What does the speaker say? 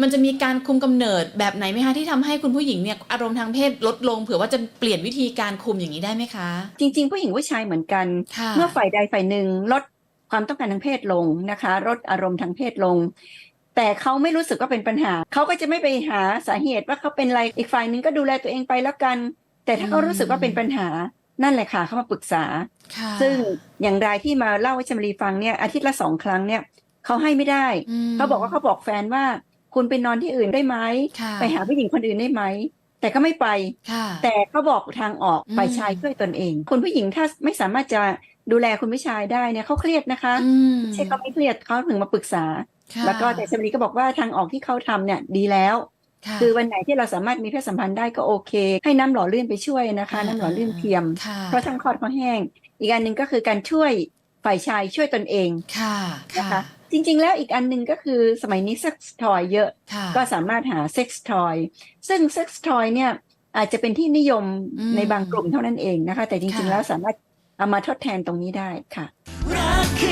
มันจะมีการคุมกำเนิดแบบไหนไหมคะที่ทำให้คุณผู้หญิงเนี่ยอารมณ์ทางเพศลดลงเผื่อว่าจะเปลี่ยนวิธีการคุมอย่างนี้ได้ไหมคะ จริง ๆ ผู้หญิงผู้ชายเหมือนกันค่ะเมื่อฝ่ายใดฝ่ายหนึ่งลดความต้องการทางเพศลงนะคะลดอารมณ์ทางเพศลง แต่เขาไม่รู้สึกว่าเป็นปัญหา เขาก็จะไม่ไปหาสาเหตุว่าเขาเป็นอะไรอีกฝ่ายหนึ่งก็ดูแลตัวเองไปแล้วกัน แต่ถ้าเขารู้สึกว่าเป็นปัญหานั่นแหละค่ะเขามาปรึกษาค่ะซึ่งอย่างรายที่มาเล่าให้ชมรีฟังเนี่ยอาทิตย์ละสองครั้งเนี่ยเขาให้ไม่ได้มเขาบอกว่าเขาบอกแฟนว่า คุณไปนอนที่อื่นได้ไหมค่ะไปหาผู้หญิงคนอื่นได้ไหมแต่ก็ไม่ไปค่ะแต่เขาบอกทางออกอืมฝ่ายชายช่วยตนเอง คุณผู้หญิงถ้าไม่สามารถจะดูแลคุณผู้ชายได้เนี่ยเขาเครียดนะคะอืมไม่ใช่เขาไม่เครียดเขาถึงมาปรึกษาค่ะแล้วก็แต่ชมรีก็บอกว่าทางออกที่เขาทำเนี่ยดีแล้วค่ะคือวันไหนที่เราสามารถมีเพศสัมพันธ์ได้ก็โอเค ให้น้ำหล่อลื่นไปช่วยนะคะ น้ำหล่อลื่นเทียมค่ะเพราะช่องคลอดเขาแห้ง อีกอันหนึ่งก็คือการช่วย ฝ่ายชายช่วยตนเองค่ะนะคะจริง ๆ แล้วอีกอันหนึ่งก็คือสมัยนี้เซ็กซ์ทอยเยอะค่ะก็สามารถหาเซ็กซ์ทอยซึ่งเซ็กซ์ทอยเนี่ยอาจจะเป็นที่นิยมอืมในบางกลุ่มเท่านั้นเองนะคะ แต่จริงค่ะๆแล้วสามารถเอามาทดแทนตรงนี้ได้ค่ะรักคือ